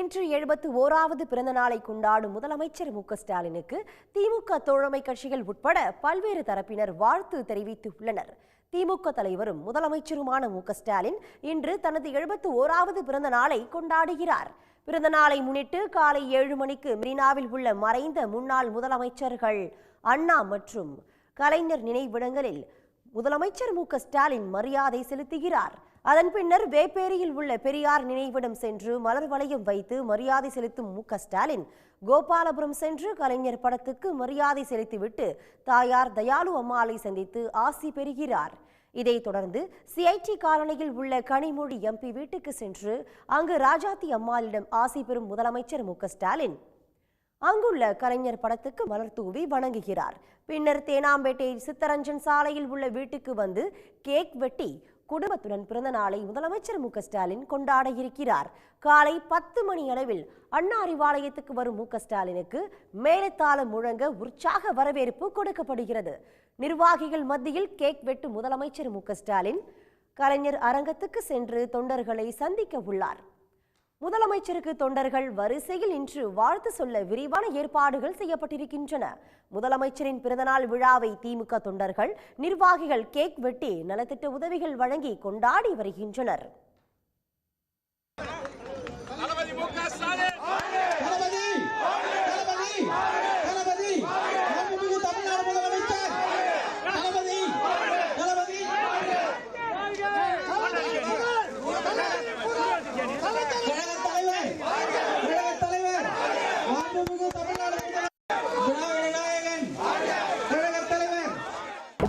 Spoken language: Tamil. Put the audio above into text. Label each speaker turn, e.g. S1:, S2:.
S1: இன்று எழுபத்து ஓராவது பிறந்த நாளை கொண்டாடும் முதலமைச்சர் மு ஸ்டாலினுக்கு திமுக தோழமை கட்சிகள் உட்பட பல்வேறு தரப்பினர் வாழ்த்து தெரிவித்துள்ளனர். திமுக தலைவரும் முதலமைச்சருமான மு ஸ்டாலின் இன்று தனது எழுபத்து ஓராவது பிறந்த நாளை கொண்டாடுகிறார். பிறந்த நாளை முன்னிட்டு காலை ஏழு மணிக்கு மெரினாவில் உள்ள மறைந்த முன்னாள் முதலமைச்சர்கள் அண்ணா மற்றும் கலைஞர் நினைவிடங்களில் முதலமைச்சர் மு ஸ்டாலின் மரியாதை செலுத்துகிறார். அதன் பின்னர் வேப்பேரியில் உள்ள பெரியார் நினைவிடம் சென்று மலர் வளையம் வைத்து மரியாதை செலுத்தும் மு ஸ்டாலின் கோபாலபுரம் சென்று கலைஞர் படத்துக்கு மரியாதை செலுத்திவிட்டு தாயார் தயாளு அம்மாளை சந்தித்து ஆசி பெறுகிறார். இதைத் தொடர்ந்து சிஐடி காலனியில் உள்ள கனிமொழி எம்பி வீட்டுக்கு சென்று அங்கு ராஜாத்தி அம்மாளிடம் ஆசி பெறும் முதலமைச்சர் மு ஸ்டாலின். அங்குள்ள கலைஞர் படத்துக்கு மலர் தூவி வணங்குகிறார். பின்னர் தேனாம்பேட்டை சித்தரஞ்சன் சாலையில் உள்ள வீட்டுக்கு வந்து கேக் வெட்டி குடும்பத்துடன் பிறந்த நாளை முதலமைச்சர் மு ஸ்டாலின் கொண்டாட இருக்கிறார். காலை பத்து மணி அளவில் அண்ணா அறிவாலயத்துக்கு வரும் மு ஸ்டாலினுக்கு மேலத்தாளம் முழங்க உற்சாக வரவேற்பு கொடுக்கப்படுகிறது. நிர்வாகிகள் மத்தியில் கேக் வெட்டு முதலமைச்சர் மு ஸ்டாலின் கலைஞர் அரங்கத்துக்கு சென்று தொண்டர்களை சந்திக்க உள்ளார். முதலமைச்சருக்கு தொண்டர்கள் வரிசையில் இன்று வாழ்த்து சொல்ல விரிவான ஏற்பாடுகள் செய்யப்பட்டிருக்கின்றன. முதலமைச்சரின் பிறந்தநாள் விழாவை திமுக தொண்டர்கள் நிர்வாகிகள் கேக் வெட்டி நலத்திட்ட உதவிகள் வழங்கி கொண்டாடி வருகின்றனர்.